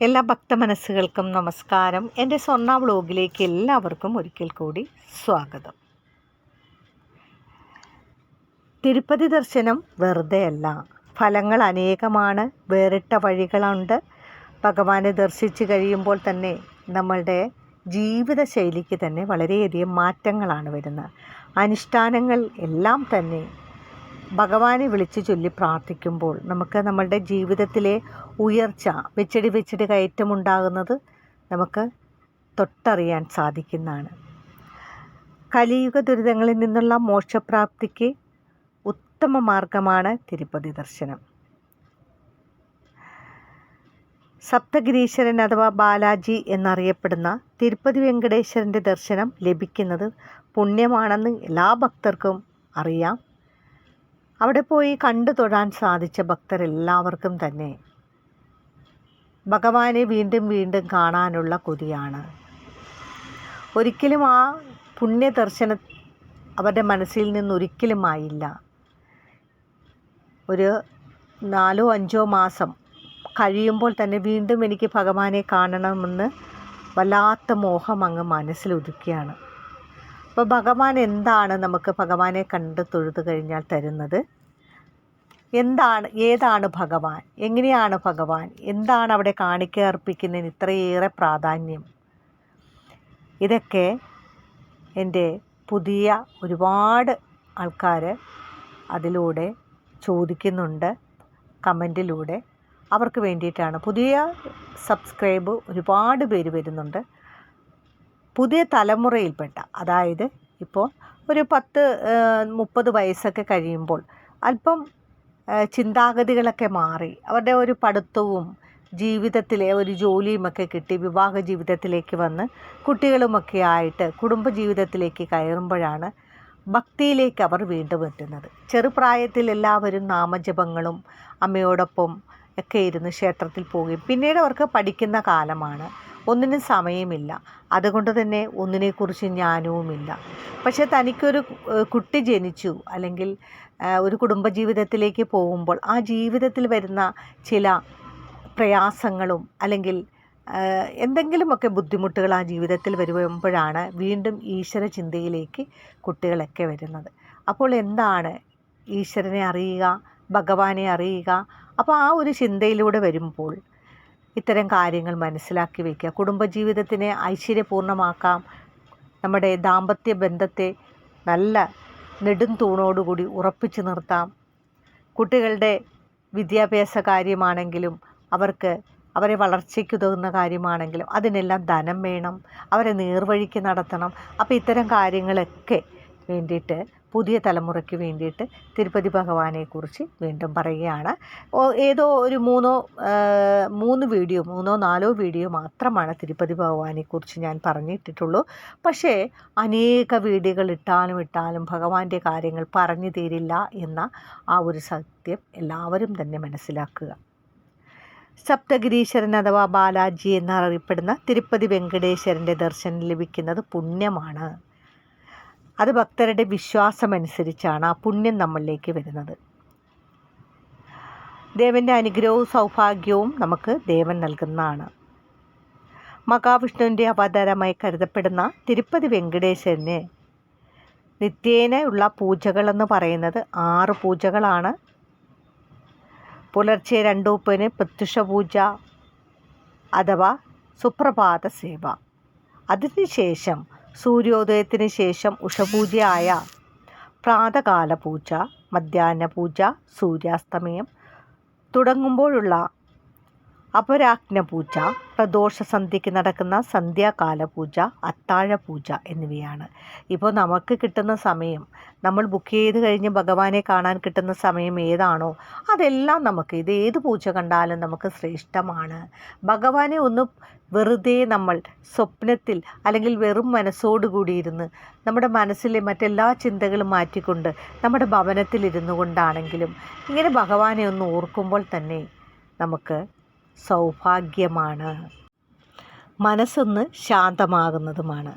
എല്ലാ ഭക്ത മനസ്സുകൾക്കും നമസ്കാരം. എന്റെ സ്വർണ വ്ലോഗിലേക്ക് എല്ലാവർക്കും ഒരിക്കൽ കൂടി സ്വാഗതം. തിരുപ്പതി ദർശനം വെറുതെയല്ല. ഫലങ്ങൾ അനേകമാണ്. വേറിട്ട വഴികളുണ്ട്. ഭഗവാനെ ദർശിച്ചു കഴിയുമ്പോൾ തന്നെ നമ്മളുടെ ജീവിത ശൈലിക്ക് തന്നെ വളരെയധികം മാറ്റങ്ങളാണ് വരുന്നത്. അനുഷ്ഠാനങ്ങൾ എല്ലാം തന്നെ ഭഗവാനെ വിളിച്ച് ചൊല്ലി പ്രാർത്ഥിക്കുമ്പോൾ നമുക്ക് നമ്മളുടെ ജീവിതത്തിലെ ഉയർച്ച വെച്ചടി വെച്ചടി കയറ്റമുണ്ടാകുന്നത് നമുക്ക് തൊട്ടറിയാൻ സാധിക്കുന്നതാണ്. കലിയുഗ ദുരിതങ്ങളിൽ നിന്നുള്ള മോക്ഷപ്രാപ്തിക്ക് ഉത്തമ മാർഗമാണ് തിരുപ്പതി ദർശനം. സപ്തഗിരീശ്വരൻ അഥവാ ബാലാജി എന്നറിയപ്പെടുന്ന തിരുപ്പതി വെങ്കടേശ്വരന്റെ ദർശനം ലഭിക്കുന്നത് പുണ്യമാണെന്ന് എല്ലാ ഭക്തർക്കും അറിയാം. അവിടെ പോയി കണ്ടു തൊഴാൻ സാധിച്ച ഭക്തരെല്ലാവർക്കും തന്നെ ഭഗവാനെ വീണ്ടും വീണ്ടും കാണാനുള്ള കൊതിയാണ്. ഒരിക്കലും ആ പുണ്യ ദർശനം അവരുടെ മനസ്സിൽ നിന്നൊരിക്കലും ആയില്ല. ഒരു നാലോ അഞ്ചോ മാസം കഴിയുമ്പോൾ തന്നെ വീണ്ടും എനിക്ക് ഭഗവാനെ കാണണമെന്ന് വല്ലാത്ത മോഹം അങ്ങ് മനസ്സിലൊതുക്കിയാണ് അപ്പോൾ ഭഗവാൻ എന്താണ് നമുക്ക് ഭഗവാനെ കണ്ട് തൊഴുത് കഴിഞ്ഞാൽ തരുന്നത്? എന്താണ് ഏതാണ് ഭഗവാൻ? എങ്ങനെയാണ് ഭഗവാൻ? എന്താണ് അവിടെ കാണിക്ക അർപ്പിക്കുന്നതിന് ഇത്രയേറെ പ്രാധാന്യം? ഇതൊക്കെ എന്റെ പുതിയ ഒരുപാട് ആൾക്കാർ അതിലൂടെ ചോദിക്കുന്നുണ്ട് കമന്റിലൂടെ. അവർക്ക് വേണ്ടിയിട്ടാണ്. പുതിയ സബ്സ്ക്രൈബ് ഒരുപാട് പേര് വരുന്നുണ്ട്. പുതിയ തലമുറയിൽപ്പെട്ട അതായത് ഇപ്പോൾ ഒരു പത്ത് മുപ്പത് വയസ്സൊക്കെ കഴിയുമ്പോൾ അല്പം ചിന്താഗതികളൊക്കെ മാറി അവരുടെ ഒരു പഠിത്തവും ജീവിതത്തിലെ ഒരു ജോലിയുമൊക്കെ കിട്ടി വിവാഹ ജീവിതത്തിലേക്ക് വന്ന് കുട്ടികളുമൊക്കെ ആയിട്ട് കുടുംബ ജീവിതത്തിലേക്ക് കയറുമ്പോഴാണ് ഭക്തിയിലേക്ക് അവർ വീണ്ടും എത്തുന്നത്. ചെറുപ്രായത്തിൽ എല്ലാവരും നാമജപങ്ങളും അമ്മയോടൊപ്പം ഒക്കെ ഇരുന്ന് ക്ഷേത്രത്തിൽ പോവുകയും പിന്നീട് അവർക്ക് പഠിക്കുന്ന കാലമാണ്. ഒന്നിനും സമയമില്ല. അതുകൊണ്ട് തന്നെ ഒന്നിനെക്കുറിച്ച് ജ്ഞാനവുമില്ല. പക്ഷേ തനിക്കൊരു കുട്ടി ജനിച്ചു അല്ലെങ്കിൽ ഒരു കുടുംബജീവിതത്തിലേക്ക് പോകുമ്പോൾ ആ ജീവിതത്തിൽ വരുന്ന ചില പ്രയാസങ്ങളും അല്ലെങ്കിൽ എന്തെങ്കിലുമൊക്കെ ബുദ്ധിമുട്ടുകൾ ആ ജീവിതത്തിൽ വരുമ്പോഴാണ് വീണ്ടും ഈശ്വര ചിന്തയിലേക്ക് കുട്ടികളൊക്കെ വരുന്നത്. അപ്പോൾ എന്താണ് ഈശ്വരനെ അറിയുക ഭഗവാനെ അറിയുക? അപ്പോൾ ആ ഒരു ചിന്തയിലൂടെ വരുമ്പോൾ ഇത്തരം കാര്യങ്ങൾ മനസ്സിലാക്കി വയ്ക്കുക കുടുംബജീവിതത്തിനെ ഐശ്വര്യപൂർണമാക്കാം നമ്മുടെ ദാമ്പത്യ ബന്ധത്തെ നല്ല നെടും തൂണോടുകൂടി ഉറപ്പിച്ചു നിർത്താം. കുട്ടികളുടെ വിദ്യാഭ്യാസ കാര്യമാണെങ്കിലും അവർക്ക് അവരെ വളർച്ചയ്ക്കുതകുന്ന കാര്യമാണെങ്കിലും അതിനെല്ലാം ധനം വേണം. അവരെ നേർവഴിക്ക് നടത്തണം. അപ്പോൾ ഇത്തരം കാര്യങ്ങളൊക്കെ വേണ്ടിയിട്ട് പുതിയ തലമുറയ്ക്ക് വേണ്ടിയിട്ട് തിരുപ്പതി ഭഗവാനെക്കുറിച്ച് വീണ്ടും പറയുകയാണ്. ഏതോ ഒരു മൂന്നോ മൂന്ന് വീഡിയോ മൂന്നോ നാലോ വീഡിയോ മാത്രമാണ് തിരുപ്പതി ഭഗവാനെക്കുറിച്ച് ഞാൻ പറഞ്ഞിട്ടിട്ടുള്ളൂ. പക്ഷേ അനേക വീഡിയോകൾ ഇട്ടാലും ഇട്ടാലും ഭഗവാന്റെ കാര്യങ്ങൾ പറഞ്ഞു തീരില്ല എന്ന ആ ഒരു സത്യം എല്ലാവരും തന്നെ മനസ്സിലാക്കുക. സപ്തഗിരീശ്വരൻ അഥവാ ബാലാജി എന്നറിയപ്പെടുന്ന തിരുപ്പതി വെങ്കടേശ്വരന്റെ ദർശനം ലഭിക്കുന്നത് പുണ്യമാണ്. അത് ഭക്തരുടെ വിശ്വാസമനുസരിച്ചാണ് ആ പുണ്യം നമ്മളിലേക്ക് വരുന്നത്. ദേവന്റെ അനുഗ്രഹവും സൗഭാഗ്യവും നമുക്ക് ദേവൻ നൽകുന്നതാണ്. മഹാവിഷ്ണുവിന്റെ അവതാരമായി കരുതപ്പെടുന്ന തിരുപ്പതി വെങ്കടേശ്വരന് നിത്യേനയുള്ള പൂജകളെന്ന് പറയുന്നത് ആറ് പൂജകളാണ്. പുലർച്ചെ രണ്ടൂപ്പന് പ്രത്യക്ഷ പൂജ അഥവാ സുപ്രഭാത സേവ. അതിനുശേഷം സൂര്യോദയത്തിന് ശേഷം ഉഷപൂജയായ പ്രാതകാല പൂജ മധ്യാഹ്ന പൂജ സൂര്യാസ്തമയം തുടങ്ങുമ്പോഴുള്ള അപരാജ്ഞ പൂജ പ്രദോഷസന്ധ്യയ്ക്ക് നടക്കുന്ന സന്ധ്യാകാല പൂജ അത്താഴ പൂജ എന്നിവയാണ്. ഇപ്പോൾ നമുക്ക് കിട്ടുന്ന സമയം നമ്മൾ ബുക്ക് ചെയ്ത് കഴിഞ്ഞ് ഭഗവാനെ കാണാൻ കിട്ടുന്ന സമയം ഏതാണോ അതെല്ലാം നമുക്ക് ഇത് ഏത് പൂജ കണ്ടാലും നമുക്ക് ശ്രേഷ്ഠമാണ്. ഭഗവാനെ ഒന്ന് വെറുതെ നമ്മൾ സ്വപ്നത്തിൽ അല്ലെങ്കിൽ വെറും മനസ്സോടുകൂടി ഇരുന്ന് നമ്മുടെ മനസ്സിലെ മറ്റെല്ലാ ചിന്തകളും മാറ്റിക്കൊണ്ട് നമ്മുടെ ഭവനത്തിൽ കൊണ്ടാണെങ്കിലും ഇങ്ങനെ ഭഗവാനെ ഒന്ന് ഓർക്കുമ്പോൾ തന്നെ നമുക്ക് സൗഭാഗ്യമാണ്. മനസ്സൊന്ന് ശാന്തമാകുന്നതുമാണ്.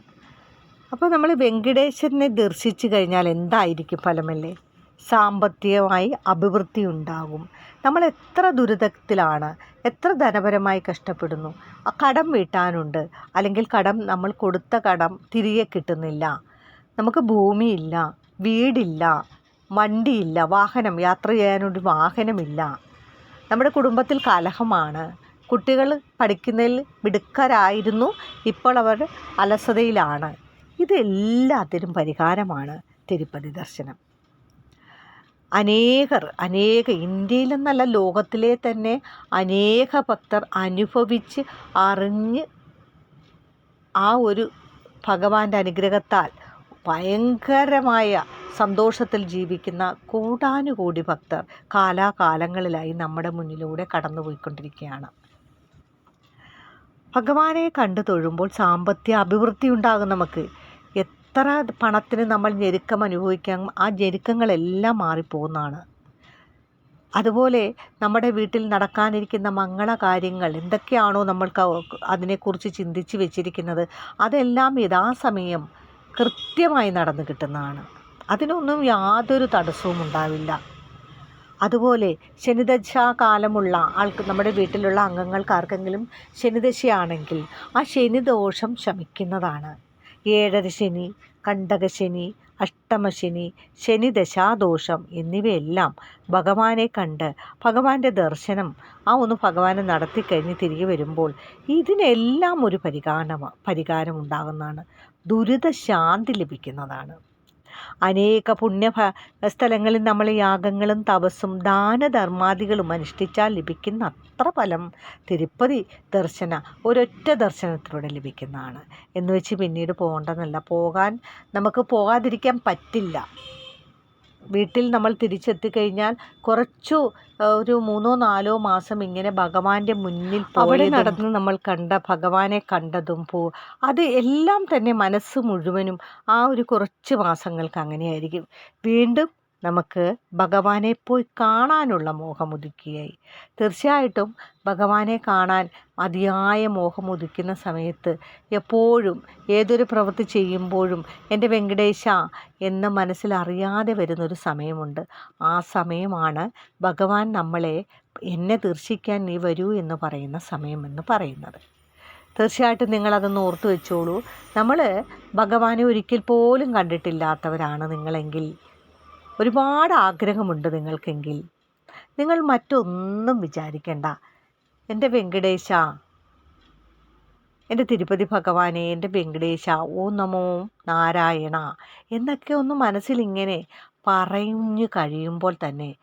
അപ്പോൾ നമ്മൾ വെങ്കടേശ്വരനെ ദർശിച്ചു കഴിഞ്ഞാൽ എന്തായിരിക്കും ഫലമല്ലേ? സാമ്പത്തികമായി അഭിവൃദ്ധി ഉണ്ടാകും. നമ്മൾ എത്ര ദുരിതത്തിലാണ് എത്ര ധനപരമായി കഷ്ടപ്പെടുന്നു ആ കടം വീട്ടാനുണ്ട് അല്ലെങ്കിൽ കടം നമ്മൾ കൊടുത്ത കടം തിരികെ കിട്ടുന്നില്ല നമുക്ക് ഭൂമിയില്ല വീടില്ല വണ്ടിയില്ല വാഹനം യാത്ര ചെയ്യാനൊരു വാഹനമില്ല നമ്മുടെ കുടുംബത്തിൽ കലഹമാണ്. കുട്ടികൾ പഠിക്കുന്നതിൽ മിടുക്കരായിരുന്നു. ഇപ്പോൾ അവർ അലസതയിലാണ്. ഇതെല്ലാത്തിനും പരിഹാരമാണ് തിരുപ്പതി ദർശനം. അനേകർ അനേക ഇന്ത്യയിലെന്നല്ല ലോകത്തിലെ തന്നെ അനേക ഭക്തർ അനുഭവിച്ച് അറിഞ്ഞ് ആ ഒരു ഭഗവാന്റെ അനുഗ്രഹത്താൽ ഭയങ്കരമായ സന്തോഷത്തിൽ ജീവിക്കുന്ന കൂടാനുകൂടി ഭക്തർ കാലാകാലങ്ങളിലായി നമ്മുടെ മുന്നിലൂടെ കടന്നുപോയിക്കൊണ്ടിരിക്കുകയാണ്. ഭഗവാനെ കണ്ടു തൊഴുമ്പോൾ സാമ്പത്തിക അഭിവൃദ്ധി ഉണ്ടാകും നമുക്ക്. എത്ര പണത്തിന് നമ്മൾ ഞെരുക്കം അനുഭവിക്കാൻ ആ ഞെരുക്കങ്ങളെല്ലാം മാറിപ്പോകുന്നതാണ്. അതുപോലെ നമ്മുടെ വീട്ടിൽ നടക്കാനിരിക്കുന്ന മംഗള കാര്യങ്ങൾ എന്തൊക്കെയാണോ നമ്മൾക്ക് അതിനെക്കുറിച്ച് ചിന്തിച്ച് വെച്ചിരിക്കുന്നത് അതെല്ലാം യഥാസമയം കൃത്യമായി നടന്നു കിട്ടുന്നതാണ്. അതിനൊന്നും യാതൊരു തടസ്സവും ഉണ്ടാവില്ല. അതുപോലെ ശനിദശ കാലമുള്ള ആൾക്ക് നമ്മുടെ വീട്ടിലുള്ള അംഗങ്ങൾക്ക് ആർക്കെങ്കിലും ശനിദശയാണെങ്കിൽ ആ ശനിദോഷം ശമിക്കുന്നതാണ്. ഏഴര ശനി കണ്ടകശനി അഷ്ടമശനി ശനിദശാദോഷം എന്നിവയെല്ലാം ഭഗവാനെ കണ്ട് ഭഗവാന്റെ ദർശനം ആ ഒന്ന് ഭഗവാനെ നടത്തിക്കഴിഞ്ഞ് തിരികെ വരുമ്പോൾ ഇതിനെല്ലാം ഒരു പരിഗാനമാണ് പരിഹാരം ഉണ്ടാകുന്നതാണ് ദുരിതശാന്തി ലഭിക്കുന്നതാണ്. അനേക പുണ്യ സ്ഥലങ്ങളിൽ നമ്മൾ യാഗങ്ങളും തപസ്സും ദാനധർമാദികളും അനുഷ്ഠിച്ചാൽ ലഭിക്കുന്ന അത്ര ഫലം തിരുപ്പതി ദർശന ഒരൊറ്റ ദർശനത്തിലൂടെ ലഭിക്കുന്നതാണ്. എന്ന് വെച്ച് പിന്നീട് പോകേണ്ടതല്ല. പോകാൻ നമുക്ക് പോകാതിരിക്കാൻ പറ്റില്ല. വീട്ടിൽ നമ്മൾ തിരിച്ചെത്തിക്കഴിഞ്ഞാൽ കുറച്ചു ഒരു മൂന്നോ നാലോ മാസം ഇങ്ങനെ ഭഗവാന്റെ മുന്നിൽ അവിടെ നടന്ന് നമ്മൾ കണ്ട ഭഗവാനെ കണ്ടതും പോ അത് എല്ലാം തന്നെ മനസ്സ് മുഴുവനും ആ ഒരു കുറച്ച് മാസങ്ങൾക്ക് അങ്ങനെയായിരിക്കും. വീണ്ടും നമുക്ക് ഭഗവാനെ പോയി കാണാനുള്ള മോഹമുദിക്കുകയായി തീർച്ചയായിട്ടും ഭഗവാനെ കാണാൻ അതിയായ മോഹമുദിക്കുന്ന സമയത്ത് എപ്പോഴും ഏതൊരു പ്രവൃത്തി ചെയ്യുമ്പോഴും എന്റെ വെങ്കടേശ എന്ന് മനസ്സിലറിയാതെ വരുന്നൊരു സമയമുണ്ട്. ആ സമയമാണ് ഭഗവാൻ നമ്മളെ എന്നെ ദർശിക്കാൻ നീ വരൂ എന്ന് പറയുന്ന സമയമെന്ന് പറയുന്നത്. തീർച്ചയായിട്ടും നിങ്ങളതൊന്ന് ഓർത്തു വെച്ചോളൂ. നമ്മൾ ഭഗവാനെ ഒരിക്കൽ പോലും കണ്ടിട്ടില്ലാത്തവരാണ് നിങ്ങളെങ്കിൽ ഒരുപാട് ആഗ്രഹമുണ്ട് നിങ്ങൾക്കെങ്കിൽ. നിങ്ങൾ മറ്റൊന്നും വിചാരിക്കേണ്ട. എന്റെ വെങ്കടേശ എന്റെ തിരുപ്പതി ഭഗവാനെ എന്റെ വെങ്കടേശ ഓ നമോ നാരായണ എന്നൊക്കെ ഒന്ന് മനസ്സിലിങ്ങനെ പറഞ്ഞു കഴിയുമ്പോൾ തന്നെ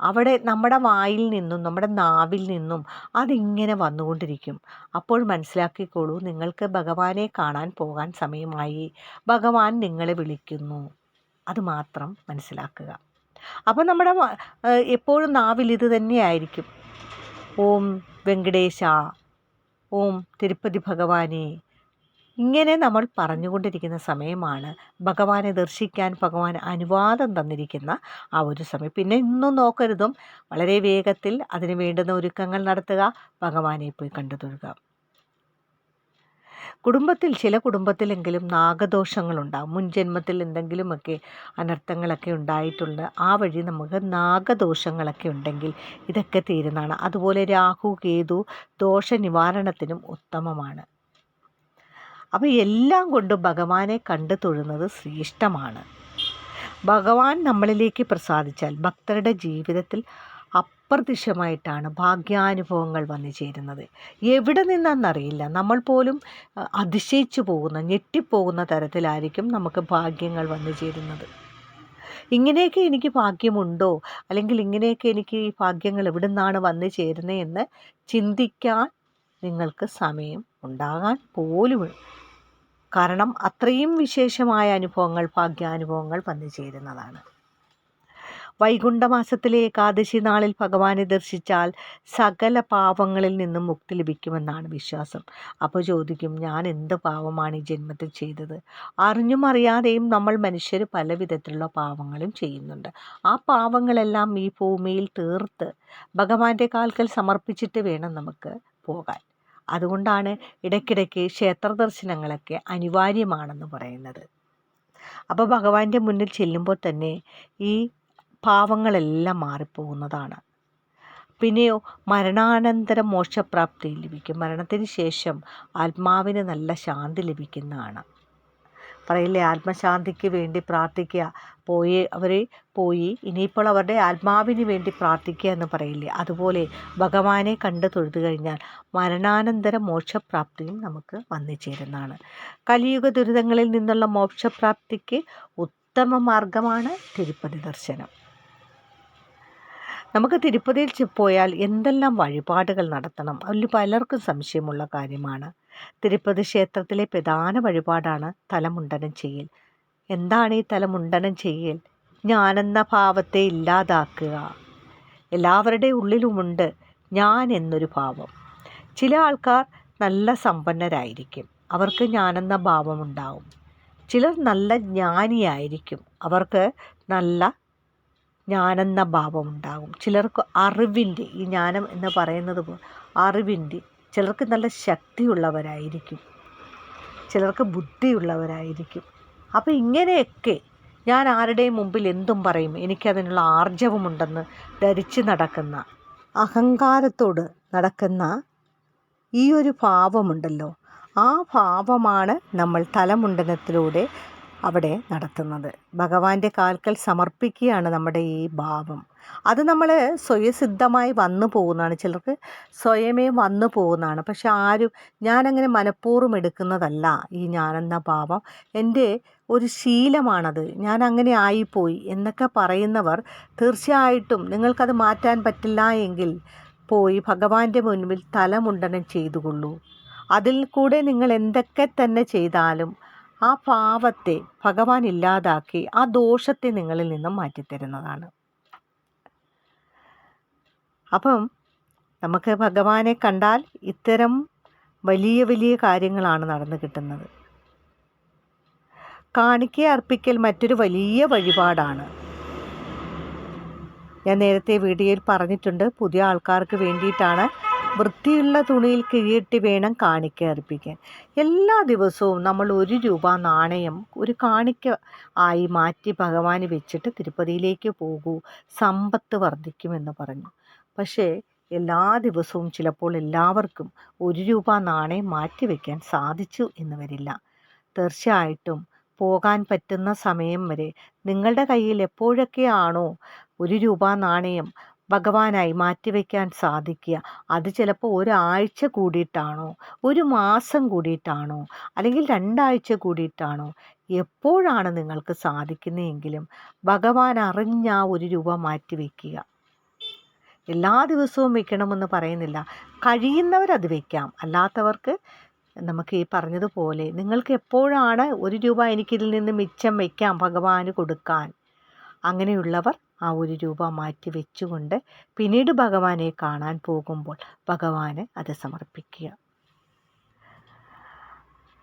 അവിടെ നമ്മുടെ വായിൽ നിന്നും നമ്മുടെ നാവിൽ നിന്നും അതിങ്ങനെ വന്നുകൊണ്ടിരിക്കും. അപ്പോൾ മനസ്സിലാക്കിക്കോളൂ നിങ്ങൾക്ക് ഭഗവാനെ കാണാൻ പോകാൻ സമയമായി. ഭഗവാൻ നിങ്ങളെ വിളിക്കുന്നു. അത് മാത്രം മനസ്സിലാക്കുക. അപ്പോൾ നമ്മുടെ എപ്പോഴും നാവിൽ ഇത് തന്നെയായിരിക്കും. ഓം വെങ്കടേശ ഓം തിരുപ്പതി ഭഗവാനെ. ഇങ്ങനെ നമ്മൾ പറഞ്ഞുകൊണ്ടിരിക്കുന്ന സമയമാണ് ഭഗവാനെ ദർശിക്കാൻ ഭഗവാൻ അനുവാദം തന്നിരിക്കുന്ന ആ ഒരു സമയം. പിന്നെ ഇന്നും നോക്കരുതും. വളരെ വേഗത്തിൽ അതിന് വേണ്ടുന്ന ഒരുക്കങ്ങൾ നടത്തുക ഭഗവാനെ പോയി കണ്ടു തൊഴുക. കുടുംബത്തിൽ ചില കുടുംബത്തിലെങ്കിലും നാഗദോഷങ്ങളുണ്ടാകും മുൻജന്മത്തിൽ എന്തെങ്കിലുമൊക്കെ അനർത്ഥങ്ങളൊക്കെ ഉണ്ടായിട്ടുണ്ട്. ആ വഴി നമുക്ക് നാഗദോഷങ്ങളൊക്കെ ഉണ്ടെങ്കിൽ ഇതൊക്കെ തീരുന്നതാണ്. അതുപോലെ രാഹു കേതു ദോഷ നിവാരണത്തിനും ഉത്തമമാണ്. അപ്പോൾ എല്ലാം കൊണ്ടും ഭഗവാനെ കണ്ടു തൊഴുന്നത് ശ്രേഷ്ഠമാണ്. ഭഗവാൻ നമ്മളിലേക്ക് പ്രസാദിച്ചാൽ ഭക്തരുടെ ജീവിതത്തിൽ അപ്രത്യക്ഷമായിട്ടാണ് ഭാഗ്യാനുഭവങ്ങൾ വന്നു ചേരുന്നത്. എവിടെ നിന്നെന്നറിയില്ല നമ്മൾ പോലും അതിശയിച്ചു പോകുന്ന ഞെട്ടിപ്പോകുന്ന തരത്തിലായിരിക്കും നമുക്ക് ഭാഗ്യങ്ങൾ വന്നു ചേരുന്നത്. ഇങ്ങനെയൊക്കെ എനിക്ക് ഭാഗ്യമുണ്ടോ? അല്ലെങ്കിൽ ഇങ്ങനെയൊക്കെ എനിക്ക് ഈ ഭാഗ്യങ്ങൾ എവിടെ നിന്നാണ് വന്നു ചേരുന്നത് എന്ന് ചിന്തിക്കാൻ നിങ്ങൾക്ക് സമയം ഉണ്ടാകാൻ പോലും കാരണം അത്രയും വിശേഷമായ അനുഭവങ്ങൾ ഭാഗ്യാനുഭവങ്ങൾ വന്നു ചേരുന്നതാണ്. വൈകുണ്ഠമാസത്തിലെ ഏകാദശി നാളിൽ ഭഗവാനെ ദർശിച്ചാൽ സകല പാവങ്ങളിൽ നിന്നും മുക്തി ലഭിക്കുമെന്നാണ് വിശ്വാസം. അപ്പോൾ ചോദിക്കും ഞാൻ എന്ത് പാവമാണ് ഈ ജന്മത്തിൽ ചെയ്തത്? അറിഞ്ഞും അറിയാതെയും നമ്മൾ മനുഷ്യർ പല വിധത്തിലുള്ള പാവങ്ങളും ചെയ്യുന്നുണ്ട്. ആ പാവങ്ങളെല്ലാം ഈ ഭൂമിയിൽ തീർത്ത് ഭഗവാന്റെ കാൽക്കൽ സമർപ്പിച്ചിട്ട് വേണം നമുക്ക് പോകാൻ. അതുകൊണ്ടാണ് ഇടയ്ക്കിടയ്ക്ക് ക്ഷേത്ര ദർശനങ്ങളൊക്കെ അനിവാര്യമാണെന്ന് പറയുന്നത്. അപ്പോൾ ഭഗവാന്റെ മുന്നിൽ ചെല്ലുമ്പോൾ തന്നെ ഈ പാവങ്ങളെല്ലാം മാറിപ്പോകുന്നതാണ്. പിന്നെയോ മരണാനന്തര മോക്ഷപ്രാപ്തി ലഭിക്കും. മരണത്തിന് ശേഷം ആത്മാവിന് നല്ല ശാന്തി ലഭിക്കുന്നതാണ്. പറയില്ലേ ആത്മശാന്തിക്ക് വേണ്ടി പ്രാർത്ഥിക്കുക. പോയി അവർ പോയി ഇനിയിപ്പോൾ അവരുടെ ആത്മാവിന് വേണ്ടി പ്രാർത്ഥിക്കുക എന്ന് പറയില്ലേ. അതുപോലെ ഭഗവാനെ കണ്ട് തൊഴുതു കഴിഞ്ഞാൽ മരണാനന്തര മോക്ഷപ്രാപ്തിയും നമുക്ക് വന്നു ചേരുന്നതാണ്. കലിയുഗ ദുരിതങ്ങളിൽ നിന്നുള്ള മോക്ഷപ്രാപ്തിക്ക് ഉത്തമ മാർഗമാണ് തിരുപ്പതി ദർശനം. നമുക്ക് തിരുപ്പതിയിൽ പോയാൽ എന്തെല്ലാം വഴിപാടുകൾ നടത്തണം? അതിൽ പലർക്കും സംശയമുള്ള കാര്യമാണ്. തിരുപ്പതി ക്ഷേത്രത്തിലെ പ്രധാന വഴിപാടാണ് തലമുണ്ടനം ചെയ്യൽ. എന്താണ് ഈ തലമുണ്ടനം ചെയ്യൽ? ഞാനെന്ന ഭാവത്തെ ഇല്ലാതാക്കുക. എല്ലാവരുടെയും ഉള്ളിലുമുണ്ട് ഞാൻ എന്നൊരു ഭാവം. ചില ആൾക്കാർ നല്ല സമ്പന്നരായിരിക്കും. അവർക്ക് ഞാനെന്ന ഭാവമുണ്ടാവും. ചിലർ നല്ല ജ്ഞാനിയായിരിക്കും. അവർക്ക് നല്ല ജ്ഞാനെന്ന ഭാവമുണ്ടാകും ചിലർക്ക് അറിവിന്റെ ഈ ജ്ഞാനം എന്ന് പറയുന്നത് അറിവിന്റെ ചിലർക്ക് നല്ല ശക്തിയുള്ളവരായിരിക്കും. ചിലർക്ക് ബുദ്ധിയുള്ളവരായിരിക്കും. അപ്പോൾ ഇങ്ങനെയൊക്കെ ഞാൻ ആരുടെയും മുമ്പിൽ എന്തും പറയും? എനിക്കതിനുള്ള ആർജവമുണ്ടെന്ന് ധരിച്ച് നടക്കുന്ന അഹങ്കാരത്തോട് നടക്കുന്ന ഈ ഒരു ഭാവമുണ്ടല്ലോ. ആ ഭാവമാണ് നമ്മൾ തലമുണ്ടനത്തിലൂടെ അവിടെ നടത്തുന്നത്. ഭഗവാന്റെ കാൽക്കൽ സമർപ്പിക്കുകയാണ് നമ്മുടെ ഈ ഭാവം. അത് നമ്മൾ സ്വയസിദ്ധമായി വന്നു പോകുന്നതാണ്. ചിലർക്ക് സ്വയമേ വന്നു പോകുന്നതാണ്. പക്ഷെ ആരും ഞാനങ്ങനെ മനഃപൂർവം എടുക്കുന്നതല്ല ഈ ഞാനെന്ന ഭാവം. എന്റെ ഒരു ശീലമാണത്. ഞാൻ അങ്ങനെ ആയിപ്പോയി എന്നൊക്കെ പറയുന്നവർ തീർച്ചയായിട്ടും നിങ്ങൾക്കത് മാറ്റാൻ പറ്റില്ല എങ്കിൽ പോയി ഭഗവാന്റെ മുൻപിൽ തലമുണ്ടനം ചെയ്തുകൊള്ളൂ. അതിൽ കൂടെ നിങ്ങൾ എന്തൊക്കെ തന്നെ ചെയ്താലും ആ പാപത്തെ ഭഗവാൻ ഇല്ലാതാക്കി ആ ദോഷത്തെ നിങ്ങളിൽ നിന്നും മാറ്റിത്തരുന്നതാണ്. അപ്പം നമുക്ക് ഭഗവാനെ കണ്ടാൽ ഇത്തരം വലിയ വലിയ കാര്യങ്ങളാണ് നടന്നു കിട്ടുന്നത്. കാണിക്കെ അർപ്പിക്കൽ മറ്റൊരു വലിയ വഴിപാടാണ്. ഞാൻ നേരത്തെ വീഡിയോയിൽ പറഞ്ഞിട്ടുണ്ട് പുതിയ ആൾക്കാർക്ക് വേണ്ടിയിട്ടാണ് വൃത്തിയുള്ള തുണിയിൽ കിഴിയിട്ട് വേണം കാണിക്ക അർപ്പിക്കാൻ. എല്ലാ ദിവസവും നമ്മൾ ഒരു രൂപ നാണയം ഒരു കാണിക്ക ആയി മാറ്റി ഭഗവാന് വെച്ചിട്ട് തിരുപ്പതിയിലേക്ക് പോകൂ സമ്പത്ത് വർദ്ധിക്കുമെന്ന് പറഞ്ഞു. പക്ഷേ എല്ലാ ദിവസവും ചിലപ്പോൾ എല്ലാവർക്കും ഒരു രൂപ നാണയം മാറ്റി വയ്ക്കാൻ സാധിച്ചു എന്ന് വരില്ല. തീർച്ചയായിട്ടും പോകാൻ പറ്റുന്ന സമയം വരെ നിങ്ങളുടെ കയ്യിൽ എപ്പോഴൊക്കെയാണോ ഒരു രൂപ നാണയം ഭഗവാനായി മാറ്റിവെക്കാൻ സാധിക്കുക. അത് ചിലപ്പോൾ ഒരാഴ്ച കൂടിയിട്ടാണോ ഒരു മാസം കൂടിയിട്ടാണോ അല്ലെങ്കിൽ രണ്ടാഴ്ച കൂടിയിട്ടാണോ എപ്പോഴാണ് നിങ്ങൾക്ക് സാധിക്കുന്നതെങ്കിലും ഭഗവാൻ അറിഞ്ഞ ഒരു രൂപ മാറ്റിവെക്കുക. എല്ലാ ദിവസവും വെക്കണമെന്ന് പറയുന്നില്ല. കഴിയുന്നവരത് വയ്ക്കാം അല്ലാത്തവർക്ക് നമുക്ക് ഈ പറഞ്ഞതുപോലെ നിങ്ങൾക്ക് എപ്പോഴാണ് ഒരു രൂപ എനിക്കിതിൽ നിന്ന് മിച്ചം വയ്ക്കാം ഭഗവാന് കൊടുക്കാൻ. അങ്ങനെയുള്ളവർ ആ ഒരു രൂപ മാറ്റി വെച്ചുകൊണ്ട് പിന്നീട് ഭഗവാനെ കാണാൻ പോകുമ്പോൾ ഭഗവാന് അത് സമർപ്പിക്കുക.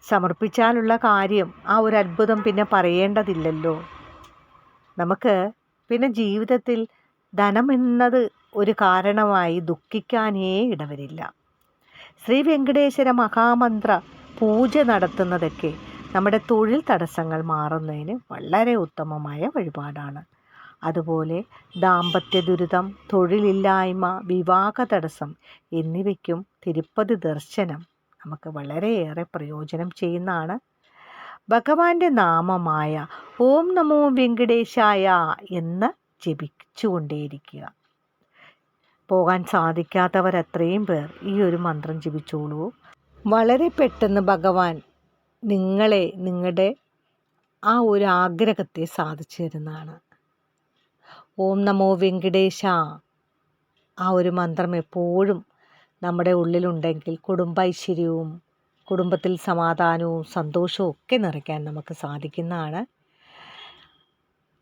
സമർപ്പിച്ചാലുള്ള കാര്യം ആ ഒരു അത്ഭുതം പിന്നെ പറയേണ്ടതില്ലല്ലോ. നമുക്ക് പിന്നെ ജീവിതത്തിൽ ധനമെന്നത് ഒരു കാരണമായി ദുഃഖിക്കാനേ ഇടവരില്ല. ശ്രീ വെങ്കടേശ്വര മഹാമന്ത്ര പൂജ നടത്തുന്നതൊക്കെ നമ്മുടെ തൊഴിൽ തടസ്സങ്ങൾ മാറുന്നതിന് വളരെ ഉത്തമമായ വഴിപാടാണ്. അതുപോലെ ദാമ്പത്യ ദുരിതം തൊഴിലില്ലായ്മ വിവാഹ തടസ്സം എന്നിവയ്ക്കും തിരുപ്പതി ദർശനം നമുക്ക് വളരെയേറെ പ്രയോജനം ചെയ്യുന്നതാണ്. ഭഗവാന്റെ നാമമായ ഓം നമോ വെങ്കടേശായ എന്ന് ജപിച്ചുകൊണ്ടേയിരിക്കുക. പോകാൻ സാധിക്കാത്തവർ അത്രയും പേർ ഈ ഒരു മന്ത്രം ജപിച്ചോളൂ. വളരെ പെട്ടെന്ന് ഭഗവാൻ നിങ്ങളെ നിങ്ങളുടെ ആ ഒരു ആഗ്രഹത്തെ സാധിച്ചു തരുന്നതാണ്. ഓം നമോ വെങ്കടേശ. ആ ഒരു മന്ത്രം എപ്പോഴും നമ്മുടെ ഉള്ളിലുണ്ടെങ്കിൽ കുടുംബ ഐശ്വര്യവും കുടുംബത്തിൽ സമാധാനവും സന്തോഷവും ഒക്കെ നിറയ്ക്കാൻ നമുക്ക് സാധിക്കുന്നതാണ്.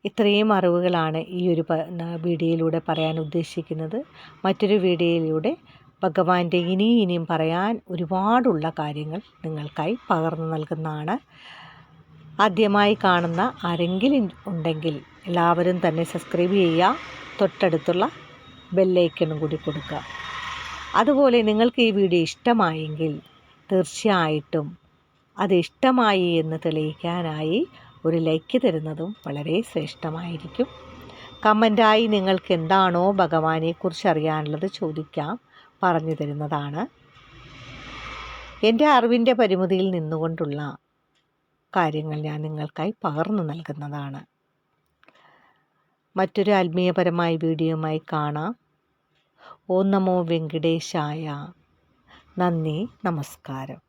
ഇത്രയും അറിവുകളാണ് ഈ ഒരു വീഡിയോയിലൂടെ പറയാൻ ഉദ്ദേശിക്കുന്നത്. മറ്റൊരു വീഡിയോയിലൂടെ ഭഗവാന്റെ ഇനിയും ഇനിയും പറയാൻ ഒരുപാടുള്ള കാര്യങ്ങൾ നിങ്ങൾക്കായി പകർന്നു നൽകുന്നതാണ്. ആദ്യമായി കാണുന്ന ആരെങ്കിലും ഉണ്ടെങ്കിൽ എല്ലാവരും തന്നെ സബ്സ്ക്രൈബ് ചെയ്യുക. തൊട്ടടുത്തുള്ള ബെല്ലൈക്കണും കൂടി കൊടുക്കുക. അതുപോലെ നിങ്ങൾക്ക് ഈ വീഡിയോ ഇഷ്ടമായെങ്കിൽ തീർച്ചയായിട്ടും അത് ഇഷ്ടമായി എന്ന് തെളിയിക്കാനായി ഒരു ലൈക്ക് തരുന്നതും വളരെ ശ്രേഷ്ഠമായിരിക്കും. കമന്റായി നിങ്ങൾക്ക് എന്താണോ ഭഗവാനെക്കുറിച്ച് അറിയാനുള്ളത് ചോദിക്കാം. പറഞ്ഞു തരുന്നതാണ്. എന്റെ അറിവിന്റെ പരിമിതിയിൽ നിന്നുകൊണ്ടുള്ള കാര്യങ്ങൾ ഞാൻ നിങ്ങൾക്കായി പകർന്നു നൽകുന്നതാണ്. മറ്റൊരു ആത്മീയപരമായ വീഡിയോയുമായി കാണാം. ഓ നമോ വെങ്കടേശായ. നന്ദി നമസ്കാരം.